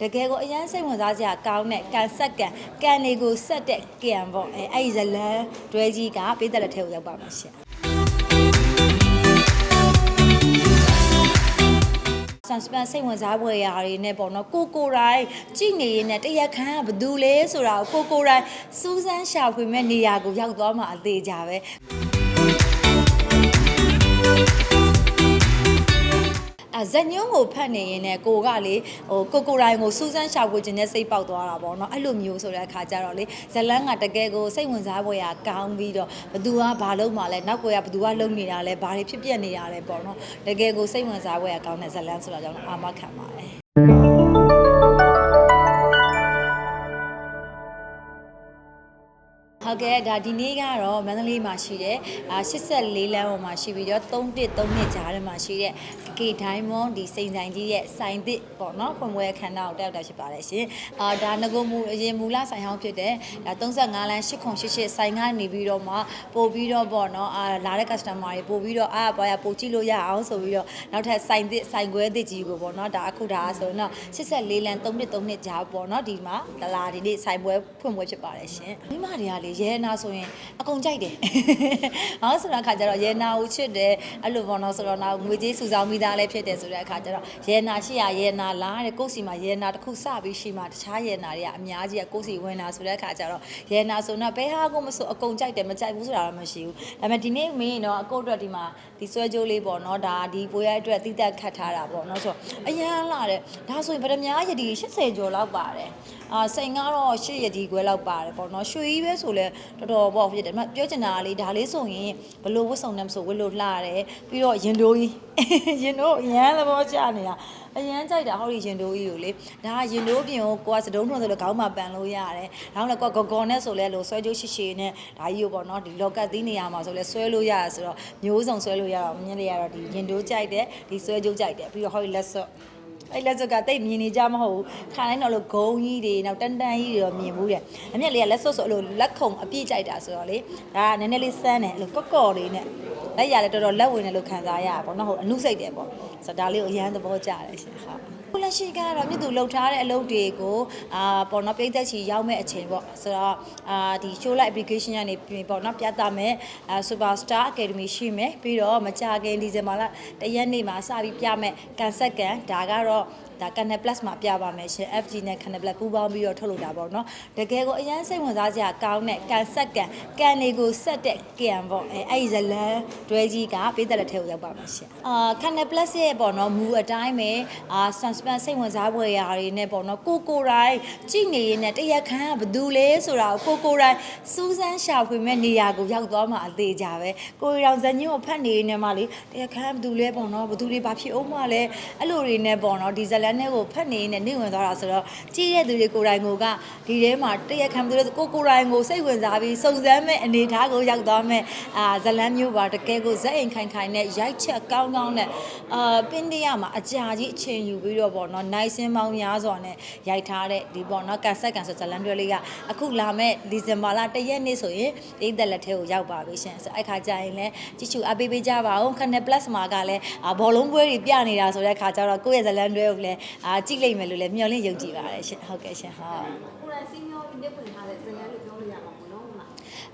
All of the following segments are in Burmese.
တကယ်ကိုအရန်စိတ်ဝင်စားစရာကောင်းတဲ့ကန်ဆက်ကန်ကန်တွေကိုဆက်တဲ့ကန်ပေါ့အဲအဲ့ဒီဇလန်တွဲကြီးကပေးသက်လက်ထဲကိုရောက်ပါမှာရှင်ဆန်စပန်စိတ်ဝင်စားဖွယ်ရာတွေနဲ့ပေါ့နော်ကိုကိုတိုင်းကြည့်နေရင်နဲ့တရက်ခမ်းကဘသူလဲဆိုတာကိုကိုကိုတိုင်းစူးစမ်းရှာဖွေမဲ့နေရာကိုရောက်သွားမှာအသေးကြပဲ အဇညုံကိုဖတ်နေရင်လည်းကိုကလေဟိုကိုကိုတိုင်းကိုစူးစမ်းရှာဖွေခြင်းနဲ့စိတ်ပေါက်သွားတာပေါ့နော်အဲ့လိုမျိုးဆိုတဲ့အခါကျတော့လေဇလန်းကတကယ်ကိုစိတ်ဝင်စားဖွယ်ရာကောင်းပြီးတော့ဘသူကဘာလုပ်မှလဲနောက်ကွယ်ကဘသူကလုပ်နေတာလဲဘာတွေဖြစ်ပြနေတာလဲပေါ့နော်တကယ်ကိုစိတ်ဝင်စားဖွယ်ရာကောင်းတဲ့ဇလန်းဆိုတော့ကြောင့်အာမခံပါတယ် ဟုတ်ကဲ့ဒါဒီနေ့ကတော့မန္တလေးမှာရှိတဲ့အာ84လမ်းပေါ်မှာရှိပြီးတော့31နှစ်ကြားထဲမှာရှိတဲ့ကေဒိုင်းမွန်ဒီစိန်ဆိုင်ကြီးရဲ့ဆိုင်သစ်ပေါ့နော်ဖွင့်ပွဲခန်းတော်တက်ရောက်တာဖြစ်ပါတယ်ရှင်အာဒါငကိုမူအရင်မူလဆိုင်ဟောင်းဖြစ်တဲ့ဒါ35လမ်း8988ဆိုင်ကနေပြီးတော့မှပို့ပြီးတော့ပေါ့နော်အာလာတဲ့ customer တွေပို့ပြီးတော့အာဘာရပို့ကြည့်လို့ရအောင်ဆိုပြီးတော့နောက်ထပ်ဆိုင်သစ်ဆိုင်ခွဲသစ်ကြီးကိုပေါ့နော်ဒါအခုဒါဆိုတော့84လမ်း31နှစ်ကြားပေါ့နော်ဒီမှာဒလာဒီနေ့ဆိုင်ပွဲဖွင့်ပွဲဖြစ်ပါတယ်ရှင်မိမတွေကလေရဲနာဆိုရင်အကုန်ကြိုက်တယ်ဟောဆိုတော့အခါကျတော့ရဲနာကိုချစ်တယ်အဲ့လိုပေါ့နော်ဆိုတော့နောက်ငွေကြေးစုဆောင်းမိသားလည်းဖြစ်တယ်ဆိုတဲ့အခါကျတော့ရဲနာရှိရရဲနာလားတဲ့ကိုယ့်စီမှာရဲနာတစ်ခုစပြီးရှိမှတခြားရဲနာတွေကအများကြီးကကိုယ့်စီဝင်လာဆိုတဲ့အခါကျတော့ရဲနာဆိုတော့ဘယ်ဟာကိုမဆိုအကုန်ကြိုက်တယ်မကြိုက်ဘူးဆိုတာတော့မရှိဘူးဒါပေမဲ့ဒီနေ့မင်းတော့အကုတ်အတွက်ဒီမှာဒီဆွဲကြိုးလေးပေါ့နော်ဒါဒီပွဲရအတွက်တိတက်ခတ်ထားတာပေါ့နော်ဆိုတော့အရန်လာတယ်ဒါဆိုရင်ဗရမ ्या ရည်ဒီ80ကျော်လောက်ပါတယ်အာစိန်ကတော့ရှစ်ရည်ဒီခွဲလောက်ပါတယ်ပေါ့နော်ရွှေကြီးပဲဆိုလဲတော်တော်ပေါ့ဖြစ်တယ်ဒါပေမဲ့ပြောချင်တာကလေဒါလေးဆိုရင်ဘလို့ဝတ်စုံနဲ့မဆိုဝတ်လို့လှတယ်ပြီးတော့ရင်တိုးကြီးရင်တိုးအရန်သဘောကျနေတာအရန်ကြိုက်တာဟောဒီရင်တိုးကြီးကိုလေဒါကရင်တိုးပြင်ကိုကိုကစတုံးထွန်းဆိုလို့ခေါင်းမှာပန်လို့ရတယ်ဒါမှလည်းကိုကဂေါ်နဲ့ဆိုလဲလို့ဆွဲကြိုးရှိရှိနဲ့ဒါကြီးကိုပေါ့နော်ဒီလောကတ်သီးနေရာမှာဆိုလဲဆွဲလို့ရရဆိုတော့မျိုးစုံဆွဲလို့ရတော့မြင်ရတော့ဒီရင်တိုးကြိုက်တယ်ဒီဆွဲကြိုးကြိုက်တယ်ပြီးတော့ဟောဒီလက်စော့ အဲ့လက်စွပ်ကတိတ်မြင်နေကြမဟုတ်ဘူးခါတိုင်းတော့လို့ဂုံကြီးတွေနောက်တန်တန်ကြီးတွေတော့မြင်ဘူးတဲ့အမြက်လေးကလက်စွပ်ဆိုအဲ့လိုလက်ခုံအပြည့်ကြိုက်တာဆိုတော့လေဒါကနည်းနည်းလေးစမ်းတယ်အဲ့လိုကော့ကော့လေးနဲ့ လက်ရလည်းတော်တော်လက်ဝင်တယ်လို့ခံစားရတာပေါ့နော်ဟုတ်အနုစိတ်တယ်ပေါ့ဆိုတော့ဒါလေးကိုအရန်သဘောကျတယ်ရှင်ဟုတ်ခုလက်ရှိကတော့မြစ်သူလှုပ်ထားတဲ့အလုပ်တွေကိုအာပေါ်တော့ပြိသက်ချီရောက်မဲ့အချိန်ပေါ့ဆိုတော့အာဒီ show live application ကနေပြင်ပေါ့နော်ပြသမယ်အာ superstar academy ရှိမယ်ပြီးတော့မကြခင်ဒီဇင်ဘာလတရက်နေ့မှာစပြီးပြမယ်ကန်ဆက်ကန်ဒါကတော့ ဒါ Canal Plus မှာပြပါမယ်ရှင် FG နဲ့ Canal Plus ပူးပေါင်းပြီးတော့ထုတ်လို့တာပေါ့နော်တကယ်ကိုအရန်စိတ်ဝင်စားစရာကောင်းတဲ့ကန်ဆက်ကန်ကန်တွေကိုဆက်တဲ့ကန်ပေါ့အဲအဲ့ဒီဇလန်တွဲကြီးကပေးသက်လက်ထဲကိုရောက်ပါမယ်ရှင်အာ Canal Plus ရဲ့ပေါ့နော်မူအတိုင်းပဲအာ suspense စိတ်ဝင်စားဖွယ်ရာတွေနဲ့ပေါ့နော်ကိုကိုတိုင်းကြည့်နေရင်နဲ့တရက်ခမ်းကဘသူလဲဆိုတာကိုကိုကိုတိုင်းစူးစမ်းရှာဖွေမဲ့နေရာကိုရောက်သွားမှာအသေးကြပဲကိုရီတော်ဇညို့ကိုဖတ်နေနေမှလေတရက်ခမ်းကဘသူလဲပေါ့နော်ဘသူတွေဘာဖြစ်အောင်မှလဲအဲ့လိုတွေနဲ့ပေါ့နော်ဒီဇလန်နဲ့ကိုဖတ်နေနေနေဝင်သွားတာဆိုတော့ကြည့်တဲ့သူတွေကိုယ်တိုင်ကိုကဒီထဲမှာတရက်ခမ်းဘသူလဲကိုကိုတိုင်းကိုစိတ်ဝင်စားပြီးစုံစမ်းမဲ့အနေထားကိုရောက်သွားမဲ့အာဇလန်မျိုးပါတကယ်ကိုဇက်အိမ်ခိုင်ခိုင်နဲ့ရိုက်ချက်ကောင်းကောင်းနဲ့အာပင်းတရမှာအကြာကြီးအချိန်ယူပြီးတော့ပေါ့နော်နိုင်စင်းပေါင်းများစွာနဲ့ရိုက်ထားတဲ့ဒီပေါ့နော်ကန်ဆက်ကန်ဆိုဇလန်တွဲလေးကအခုလာမဲ့ဒီဇင်ဘာလတရက်နေ့ဆိုရင်အိတ်သက်လက်ထဲကိုရောက်ပါပြီရှင်ဆိုအဲ့ခါကျရင်လည်းကြည့်ချူအပေးပေးကြပါဦးခနဲ့ plus မှာကလည်းအာဘောလုံးပွဲတွေပြနေတာဆိုတဲ့ခါကျတော့ကိုယ့်ရဲ့ဇလန်တွဲကိုလည်းအာကြည့်လိုက်မယ်လို့လည်းမျှော်လင့်ယုံကြည်ပါတယ်ရှင်ဟုတ်ကဲ့ရှင်ဟုတ်ကိုယ်တိုင်စီမျောပြီးနေပွင့်ထားတဲ့ဇလန်လို့ပြောလို့ရမှာပေါ့နော်ဟုတ်လား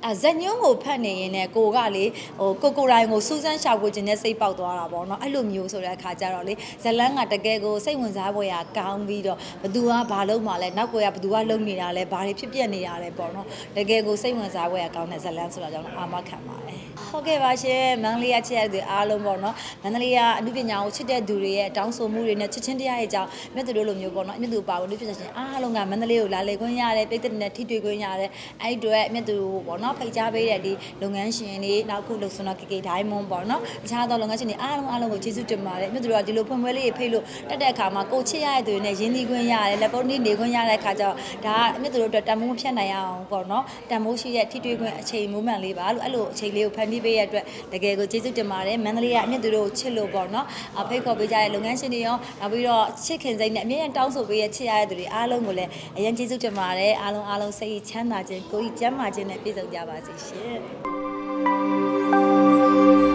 အဇညုံကိုဖတ်နေရင်လည်းကိုကလေဟိုကိုကိုတိုင်းကိုစူးစမ်းရှာဖွေခြင်းနဲ့စိတ်ပေါက်သွားတာပေါ့နော်အဲ့လိုမျိုးဆိုတဲ့အခါကျတော့လေဇလန်းကတကယ်ကိုစိတ်ဝင်စားဖွယ်ရာကောင်းပြီးတော့ဘသူကဘာလုပ်မှလဲနောက်ကွယ်ကဘသူကလုပ်နေတာလဲဘာတွေဖြစ်ပြနေတာလဲပေါ့နော်တကယ်ကိုစိတ်ဝင်စားဖွယ်ရာကောင်းတဲ့ဇလန်းဆိုတော့ကြောင့်အာမခံပါတယ်ဟုတ်ကဲ့ပါရှင်မန္တလေးကချစ်ရတဲ့အားလုံးပေါ့နော်မန္တလေးကအမှုပညာကိုချစ်တဲ့သူတွေရဲ့တောင်းဆိုမှုတွေနဲ့ချစ်ချင်းတရားရဲ့အကြောင်းမြတ်သူတို့လိုမျိုးပေါ့နော်မြတ်သူပါဝင်လူဖြစ်ရှင်အားလုံးကမန္တလေးကိုလာလေခွင့်ရတယ်ပြည်သူတွေနဲ့ထိတွေ့ခွင့်ရတယ်အဲ့ဒီအတွက်မြတ်သူပေါ့နော်ဖိတ်ကြားပေးတဲ့ဒီလုပ်ငန်းရှင်တွေနောက်ခုလုပ်ဆွမ်းတော့ KK Diamond ပေါ့နော်တခြားသောလုပ်ငန်းရှင်တွေအားလုံးအားလုံးကိုကျေးဇူးတင်ပါတယ်မြတ်သူတို့ကဒီလိုဖွင့်ပွဲလေးတွေဖိတ်လို့တက်တဲ့အခါမှာကိုချစ်ရတဲ့သူတွေနဲ့ရင်းနှီးခွင့်ရတယ်လက်ပုံးနေနေခွင့်ရတဲ့အခါကျတော့ဒါကမြတ်သူတို့အတွက်တန်ဖိုးမဖြတ်နိုင်အောင်ပေါ့နော်တန်ဖိုးရှိတဲ့ထိတွေ့ခွင့်အချိန်မိုးမှန်လေးပါလို့အဲ့လိုအချိန်လေးကိုဖန်တီးပေးရတဲ့အတွက်တကယ်ကိုကျေးဇူးတင်ပါတယ်မန္တလေးကအမြတ်သူတို့ကိုချစ်လို့ပေါ့နော်အဖိတ်ခေါ်ပေးကြတဲ့လုပ်ငန်းရှင်တွေရောနောက်ပြီးတော့ချစ်ခင်စိတ်နဲ့အမြဲတမ်းတောင်းဆိုပေးရချစ်ရတဲ့သူတွေအားလုံးကိုလည်းအရင်ကျေးဇူးတင်ပါတယ်အားလုံးအားလုံးစိတ်ချမ်းသာခြင်းကိုယ်ကြီးကျန်းမာခြင်းနဲ့ပြည့်စုံကြပါစေရှင်